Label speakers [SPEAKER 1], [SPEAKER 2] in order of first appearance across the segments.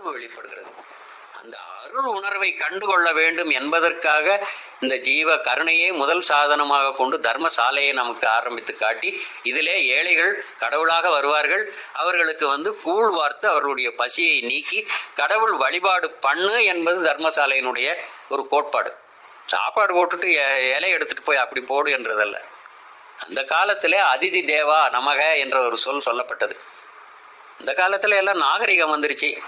[SPEAKER 1] உணர்வு வெளிப்படுகிறது. அந்த அருள் உணர்வை கண்டுகொள்ள வேண்டும் என்பதற்காக இந்த ஜீவ கருணையை முதல் சாதனமாக கொண்டு தர்மசாலையை நமக்கு ஆரம்பித்து காட்டி இதிலே ஏழைகள் கடவுளாக வருவார்கள். அவர்களுக்கு வந்து கூழ் வார்த்து அவர்களுடைய பசியை நீக்கி கடவுள் வழிபாடு பண்ணு என்பது தர்மசாலையினுடைய ஒரு கோட்பாடு. சாப்பாடு போட்டுட்டு எ- இலை எடுத்துட்டு போய் அப்படி போடு என்றதல்ல. அந்த காலத்தில் அதிதி தேவா நமக என்ற ஒரு சொல் சொல்லப்பட்டது. இந்த காலத்தில் எல்லாம் நாகரிகம் வந்துருச்சு.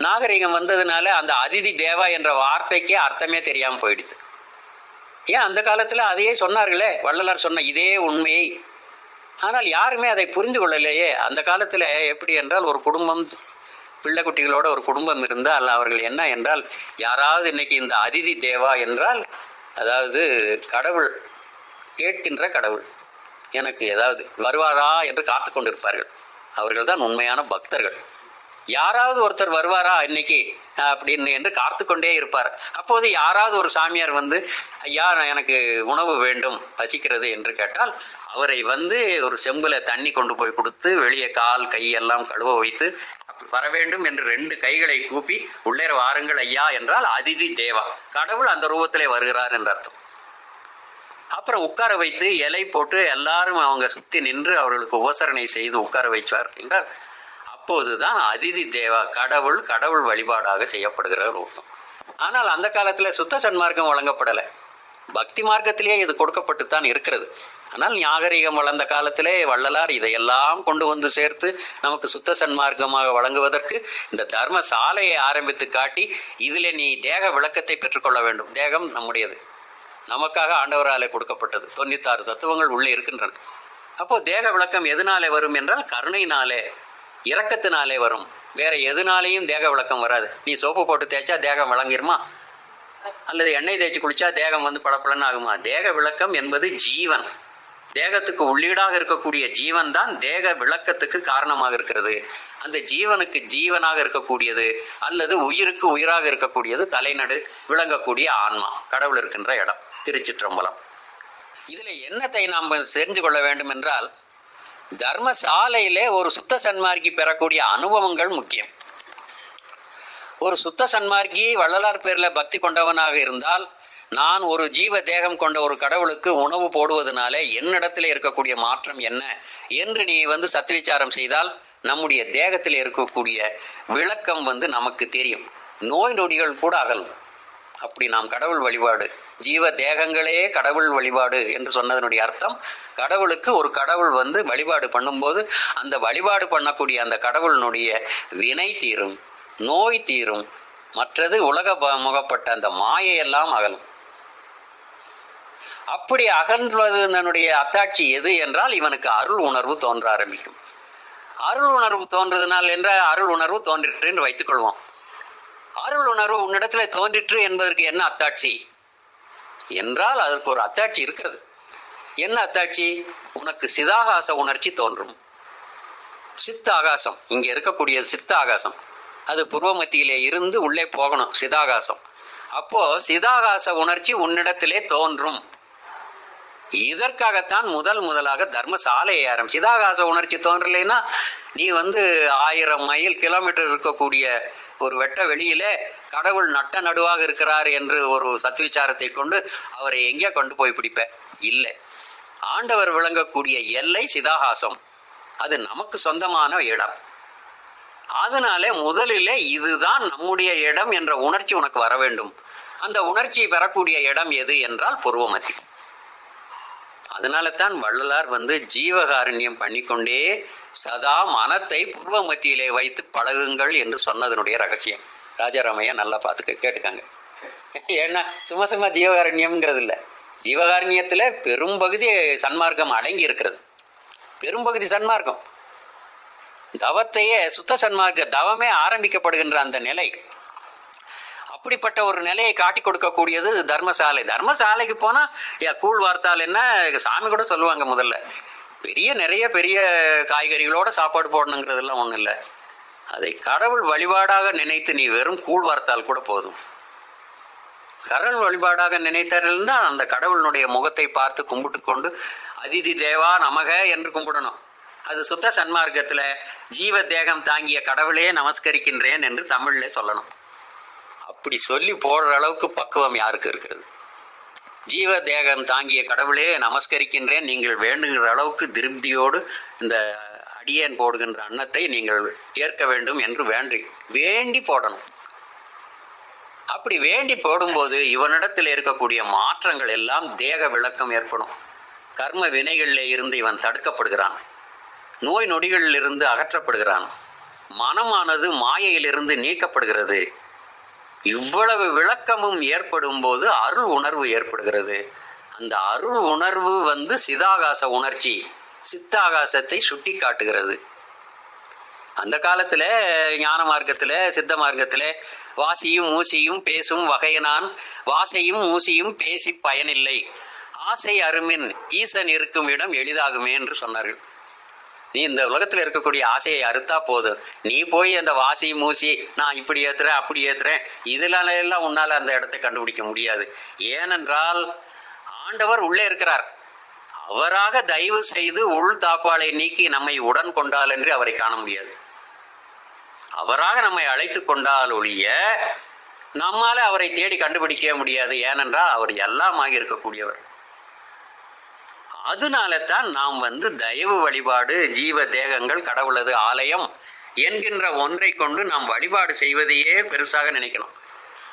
[SPEAKER 1] நாகரிகம் வந்ததுனால அந்த அதிதி தேவா என்ற வார்த்தைக்கே அர்த்தமே தெரியாமல் போயிடுது. ஏன் அந்த காலத்தில் அதையே சொன்னார்களே? வள்ளலார் சொன்ன இதே உண்மையை. ஆனால் யாருமே அதை புரிந்து கொள்ளலையே. அந்த காலத்தில் எப்படி என்றால் ஒரு குடும்பம் பிள்ளை குட்டிகளோட ஒரு குடும்பம் இருந்தால் அவர்கள் என்ன என்றால் யாராவது இன்னைக்கு இந்த அதிதி தேவா என்றால் அதாவது கடவுள் கேட்கின்ற கடவுள் எனக்கு ஏதாவது வருவாரா என்று காத்து கொண்டிருப்பார்கள். அவர்கள் தான் உண்மையான பக்தர்கள். யாராவது ஒருத்தர் வருவாரா இன்னைக்கு? அப்படின்னு என்று காத்து கொண்டே இருப்பார். அப்போது யாராவது ஒரு சாமியார் வந்து ஐயா எனக்கு உணவு வேண்டும் பசிக்கிறது என்று கேட்டால் அவரை வந்து ஒரு செம்புல தண்ணி கொண்டு போய் கொடுத்து வெளியே கால் கையெல்லாம் கழுவ வைத்து வர வேண்டும் என்று ரெண்டு கைகளை கூப்பி உள்ளே வாருங்கள் ஐயா என்றால் அதிதி தேவா கடவுள் அந்த ரூபத்திலே வருகிறார் என்று அர்த்தம். அப்புறம் உட்கார வைத்து இலை போட்டு எல்லாரும் அவங்க சுத்தி நின்று அவர்களுக்கு உபசரணை செய்து உட்கார வைச்சார் என்றால் அப்போதுதான் அதிதி தேவா கடவுள் கடவுள் வழிபாடாக செய்யப்படுகிற ரூபம் ஆனால் அந்த காலத்தில் சுத்த சன்மார்க்கம் வழங்கப்படலை. பக்தி மார்க்கத்திலேயே இது கொடுக்கப்பட்டு தான் இருக்கிறது. ஆனால் நாகரிகம் வளர்ந்த காலத்திலே வள்ளலார் இதையெல்லாம் கொண்டு வந்து சேர்த்து நமக்கு சுத்த சன்மார்க்கமாக வழங்குவதற்கு இந்த தர்ம சாலையை ஆரம்பித்து காட்டி இதில் நீ தேக விளக்கத்தை பெற்றுக்கொள்ள வேண்டும். தேகம் நம்முடையது. நமக்காக ஆண்டவராலே கொடுக்கப்பட்டது. தொண்ணூத்தாறு தத்துவங்கள் உள்ளே இருக்கின்றன. அப்போ தேக விளக்கம் எதனாலே வரும் என்றால் கருணையினாலே இறக்கத்தினாலே வரும். வேற எதுனாலேயும் தேக விளக்கம் வராது. நீ சோப்பு போட்டு தேய்ச்சா தேகம் விளங்கிருமா? அல்லது எண்ணெய் தேய்ச்சி குளிச்சா தேகம் வந்து பளபளன்னு ஆகுமா? தேக விளக்கம் என்பது ஜீவன். தேகத்துக்கு உள்ளீடாக இருக்கக்கூடிய ஜீவன் தான் தேக விளக்கத்துக்கு காரணமாக இருக்கிறது. அந்த ஜீவனுக்கு ஜீவனாக இருக்கக்கூடியது அல்லது உயிருக்கு உயிராக இருக்கக்கூடியது தலைநடு விளங்கக்கூடிய ஆன்மா கடவுள் இருக்கின்ற இடம் திருச்சிற்றம்பலம். இதில் என்னத்தை நாம் தெரிஞ்சு கொள்ள வேண்டும் என்றால் தர்மசாலையிலே ஒரு சுத்த சன்மார்க்கி பெறக்கூடிய அனுபவங்கள் முக்கியம். ஒரு சுத்த சன்மார்க்கி வள்ளலார் பேரில் பக்தி கொண்டவனாக இருந்தால் நான் ஒரு ஜீவ தேகம் கொண்ட ஒரு கடவுளுக்கு உணவு போடுவதனாலே என்னிடத்தில் இருக்கக்கூடிய மாற்றம் என்ன என்று நீ வந்து சத்விச்சாரம் செய்தால் நம்முடைய தேகத்தில் இருக்கக்கூடிய விளக்கம் வந்து நமக்கு தெரியும். நோய் நொடிகள் கூட அகலும். அப்படி நாம் கடவுள் வழிபாடு ஜீவ தேகங்களே கடவுள் வழிபாடு என்று சொன்னதனுடைய அர்த்தம். கடவுளுக்கு ஒரு கடவுள் வந்து வழிபாடு பண்ணும்போது அந்த வழிபாடு பண்ணக்கூடிய அந்த கடவுளினுடைய வினை தீரும் நோய் தீரும் மற்றது உலக முகப்பட்ட அந்த மாயையெல்லாம் அகலும். அப்படி அகன்றதனுடைய அத்தாட்சி எது என்றால் இவனுக்கு அருள் உணர்வு தோன்ற ஆரம்பிக்கும். அருள் உணர்வு தோன்றதுனால் என்ற அருள் உணர்வு தோன்றிற்று என்று வைத்துக் கொள்வோம் அருள் உணர்வு உன்னிடத்துல தோன்றிற்று என்பதற்கு என்ன அத்தாட்சி? என்றால் அதற்கு ஒரு அத்தாட்சி இருக்கிறது. என்ன அத்தாட்சி? உனக்கு சிதாகாச உணர்ச்சி தோன்றும். சித்த ஆகாசம் இங்க இருக்கக்கூடிய சித்த ஆகாசம் அது பூர்வ மத்தியிலே இருந்து உள்ளே போகணும் சிதாகாசம். அப்போ சிதாகாச உணர்ச்சி உன்னிடத்திலே தோன்றும். இதற்காகத்தான் முதல் முதலாக தர்மசாலையை ஆரம்பி சிதாகாச உணர்ச்சி தோன்றலைன்னா நீ வந்து ஆயிரம் மைல் கிலோமீட்டர் இருக்கக்கூடிய ஒரு வெட்ட வெளியிலே கடவுள் நட்ட நடுவாக இருக்கிறார் என்று ஒரு சத்விச்சாரத்தை கொண்டு அவரை எங்கே கொண்டு போய் பிடிப்ப? இல்லை. ஆண்டவர் விளங்கக்கூடிய எல்லை சிதாகாசம். அது நமக்கு சொந்தமான இடம். அதனாலே முதலிலே இதுதான் நம்முடைய இடம் என்ற உணர்ச்சி உனக்கு வர வேண்டும். அந்த உணர்ச்சி பெறக்கூடிய இடம் எது என்றால் பூர்வமத்தி அதனால தான் வள்ளலார் வந்து ஜீவகாருண்யம் பண்ணிக்கொண்டே சதா மனத்தை பூர்வ மத்தியிலே வைத்து பழகுங்கள் என்று சொன்னதனுடைய ரகசியம். ராஜாராமையா நல்லா பார்த்துக்க கேட்டுக்காங்க. ஏன்னா சும்மா சும்மா ஜீவகாரண்யம்ங்கிறது இல்லை ஜீவகாரண்யத்தில் பெரும்பகுதி சன்மார்க்கம் அடங்கி இருக்கிறது பெரும்பகுதி சன்மார்க்கம். தவத்தையே சுத்த சன்மார்க்க தவமே ஆரம்பிக்கப்படுகின்ற அந்த நிலை. அப்படிப்பட்ட ஒரு நிலையை காட்டி கொடுக்கக்கூடியது தர்மசாலை. தர்மசாலைக்கு போனா ஏ கூழ் வார்த்தால் என்ன? சாமி கூட சொல்லுவாங்க முதல்ல. பெரிய நிறைய பெரிய காய்கறிகளோட சாப்பாடு போடணுங்கிறதெல்லாம் ஒன்றும் இல்லை. அதை கடவுள் வழிபாடாக நினைத்து நீ வெறும் கூழ் வார்த்தால் கூட போதும். கடவுள் வழிபாடாக நினைத்தார்கள் அந்த கடவுளுடைய முகத்தை பார்த்து கும்பிட்டு கொண்டு அதிதி தேவா நமக என்று கும்பிடணும். அது சுத்த சன்மார்க்கத்தில் ஜீவ தேகம் தாங்கிய கடவுளே நமஸ்கரிக்கின்றேன் என்று தமிழ்ல சொல்லணும். அப்படி சொல்லி போடுற அளவுக்கு பக்குவம் யாருக்கு இருக்கிறது? ஜீவ தேகம் தாங்கிய கடவுளே நமஸ்கரிக்கின்றேன். நீங்கள் வேண்டுகிற அளவுக்கு திருப்தியோடு இந்த அடியேன் போடுகின்ற அன்னத்தை நீங்கள் ஏற்க வேண்டும் என்று வேண்டி வேண்டி போடணும். அப்படி வேண்டி போடும்போது இவனிடத்தில் இருக்கக்கூடிய மாற்றங்கள் எல்லாம் தேக விளக்கம் ஏற்படும். கர்ம வினைகளில் இருந்து இவன் தடுக்கப்படுகிறான். நோய் நொடிகளில் இருந்து அகற்றப்படுகிறான். மனமானது மாயையிலிருந்து நீக்கப்படுகிறது. இவ்வளவு விளக்கமும் ஏற்படும் போது அருள் உணர்வு ஏற்படுகிறது. அந்த அருள் உணர்வு வந்து சிதாகாச உணர்ச்சி சித்தாகாசத்தை சுட்டி காட்டுகிறது. அந்த காலத்துல ஞான மார்க்கத்துல சித்த மார்க்கத்துல வாசியும் ஊசியும் பேசும் வகையினான் வாசையும் ஊசியும் பேசி பயனில்லை. ஆசை அருமின் ஈசன் இருக்கும் இடம் எளிதாகுமே என்று சொன்னார்கள். நீ இந்த உலகத்துல இருக்கக்கூடிய ஆசையை அறுத்தா போதும். நீ போய் அந்த வாசி மூசி நான் இப்படி ஏத்துறேன் அப்படி ஏத்துறேன் இதுல எல்லாம் உன்னால அந்த இடத்தை கண்டுபிடிக்க முடியாது. ஏனென்றால் ஆண்டவர் உள்ளே இருக்கிறார். அவராக தயவு செய்து உள் தாப்பாளை நீக்கி நம்மை உடன் கொண்டால் என்று அவரை காண முடியாது. அவராக நம்மை அழைத்து கொண்டால் ஒழிய நம்மால அவரை தேடி கண்டுபிடிக்கவே முடியாது. ஏனென்றால் அவர் எல்லாமாக இருக்கக்கூடியவர் அதனால தான் நாம் வந்து தயவு வழிபாடு ஜீவ தேகங்கள் கடவுளது ஆலயம் என்கின்ற ஒன்றை கொண்டு நாம் வழிபாடு செய்வதையே பெருசாக நினைக்கணும்.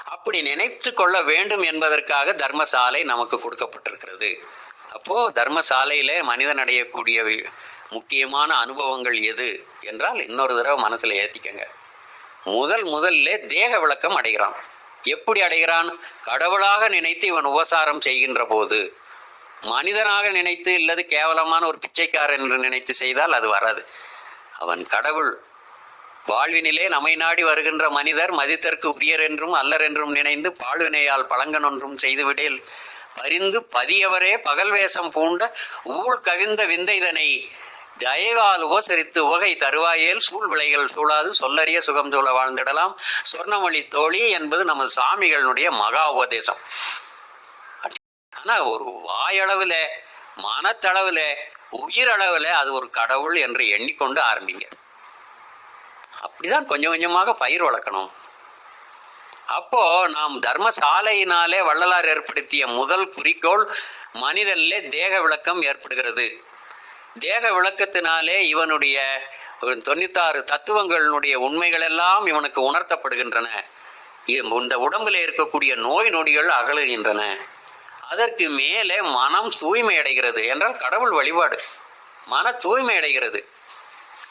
[SPEAKER 1] அப்படி நினைத்து கொள்ள வேண்டும் என்பதற்காக தர்மசாலை நமக்கு கொடுக்கப்பட்டிருக்கிறது. அப்போ தர்மசாலையில மனிதன் அடையக்கூடிய முக்கியமான அனுபவங்கள் எது என்றால் இன்னொரு தடவை மனசுல ஏத்திக்கங்க. முதல் முதல்ல தேக விளக்கம் அடைகிறான். எப்படி அடைகிறான்? கடவுளாக நினைத்து இவன் உபசாரம் செய்கின்ற போது மனிதனாக நினைத்து இல்லது கேவலமான ஒரு பிச்சைக்காரன் என்று நினைத்து செய்தால் அது வராது. அவன் கடவுள். வாழ்வினிலே நம்மை நாடி வருகின்ற மனிதர் மதித்தற்கு உரியர் என்றும் அல்லர் என்றும் நினைந்து பாழ்வினையால் பழங்கன் ஒன்றும் செய்துவிடேல் பரிந்து பதியவரே பகல் வேஷம் பூண்ட ஊழ் கவிந்த விந்தைதனை. தயவால் உபசரித்து உகை தருவாயேல் சூழ் விளைகள் சூழாது சொல்லறிய சுகம் சூழ வாழ்ந்திடலாம். சொர்ணமொழி தோழி என்பது நமது சாமிகளுடைய மகா உபதேசம். ஆனால் ஒரு வாயளவில் மனத்தளவில் உயிரளவில் அது ஒரு கடவுள் என்று எண்ணிக்கொண்டு ஆரம்பிங்க. அப்படிதான் கொஞ்சம் கொஞ்சமாக பயிர் வளர்க்கணும். அப்போ நாம் தர்மசாலையினாலே வள்ளலார் ஏற்படுத்திய முதல் குறிக்கோள் மனிதனிலே தேக விளக்கம் ஏற்படுகிறது. தேக விளக்கத்தினாலே இவனுடைய தொண்ணூத்தாறு தத்துவங்களினுடைய உண்மைகள் எல்லாம் இவனுக்கு உணர்த்தப்படுகின்றன. இந்த உடம்புல இருக்கக்கூடிய நோய் நொடிகள் அகலுகின்றன. அதற்கு மேலே மனம் தூய்மை அடைகிறது என்றால் கடவுள் வழிபாடு. மன தூய்மை அடைகிறது.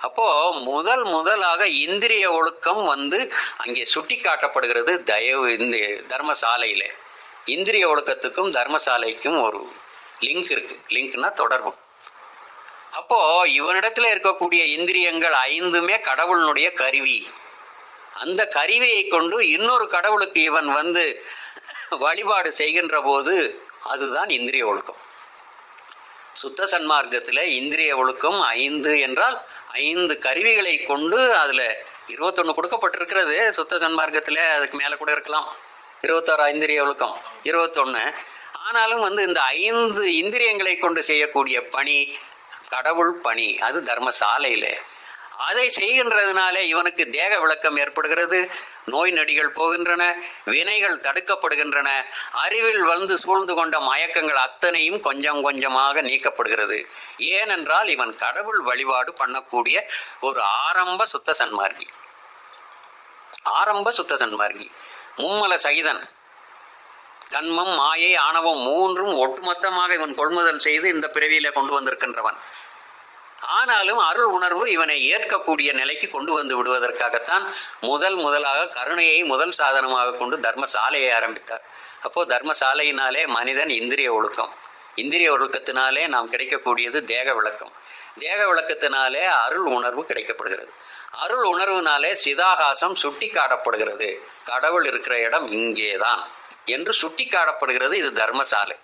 [SPEAKER 1] அப்போ முதல் முதலாக இந்திரிய ஒழுக்கம் வந்து அங்கே சுட்டி காட்டப்படுகிறது தயவு இந்த தர்மசாலையில. இந்திரிய ஒழுக்கத்துக்கும் தர்மசாலைக்கும் ஒரு லிங்க் இருக்கு. லிங்க்னா தொடர்பு. அப்போ இவனிடத்துல இருக்கக்கூடிய இந்திரியங்கள் ஐந்துமே கடவுளினுடைய கருவி. அந்த கருவியை கொண்டு இன்னொரு கடவுளுக்கு இவன் வந்து வழிபாடு செய்கின்ற போது அதுதான் இந்திரிய ஒழுக்கம். சுத்த சன்மார்க்கத்தில் இந்திரிய ஒழுக்கம் ஐந்து என்றால் ஐந்து கருவிகளை கொண்டு அதில் இருபத்தொன்று கொடுக்கப்பட்டிருக்கிறது. சுத்த சன்மார்க்கத்தில் அதுக்கு மேலே கூட இருக்கலாம். இருபத்தாறு இந்திரிய ஒழுக்கம் இருபத்தொன்னு. ஆனாலும் வந்து இந்த ஐந்து இந்திரியங்களை கொண்டு செய்யக்கூடிய பணி கடவுள் பணி அது தர்மசாலையில். அதை செய்கின்றதுனாலே இவனுக்கு தேக விளக்கம் ஏற்படுகிறது. நோய் நடிகள் போகின்றன வினைகள் தடுக்கப்படுகின்றன அறிவில் வந்து சூழ்ந்து கொண்ட மயக்கங்கள் அத்தனையும் கொஞ்சம் கொஞ்சமாக நீக்கப்படுகிறது. ஏனென்றால் இவன் கடவுள் வழிபாடு பண்ணக்கூடிய ஒரு ஆரம்ப சுத்த சன்மார்க்கி ஆரம்ப சுத்த சன்மார்க்கி மும்மல சகிதன். கண்மம் மாயை ஆணவம் மூன்றும் ஒட்டுமொத்தமாக இவன் கொள்முதல் செய்து இந்த பிறவியில கொண்டு வந்திருக்கின்றவன். ஆனாலும் அருள் உணர்வு இவனை ஏற்கக்கூடிய நிலைக்கு கொண்டு வந்து விடுவதற்காகத்தான் முதல் முதலாக கருணையை முதல் சாதனமாக கொண்டு தர்மசாலையை ஆரம்பித்தார். அப்போ தர்மசாலையினாலே மனிதன் இந்திரிய ஒழுக்கம். இந்திரிய ஒழுக்கத்தினாலே நாம் கிடைக்கக்கூடியது தேக விளக்கம். தேக விளக்கத்தினாலே அருள் உணர்வு கிடைக்கப்படுகிறது. அருள் உணர்வுனாலே சிதாகாசம் சுட்டி காட்டப்படுகிறது கடவுள் இருக்கிற இடம் இங்கேதான். என்று சுட்டி காட்டப்படுகிறது இது தர்மசாலை.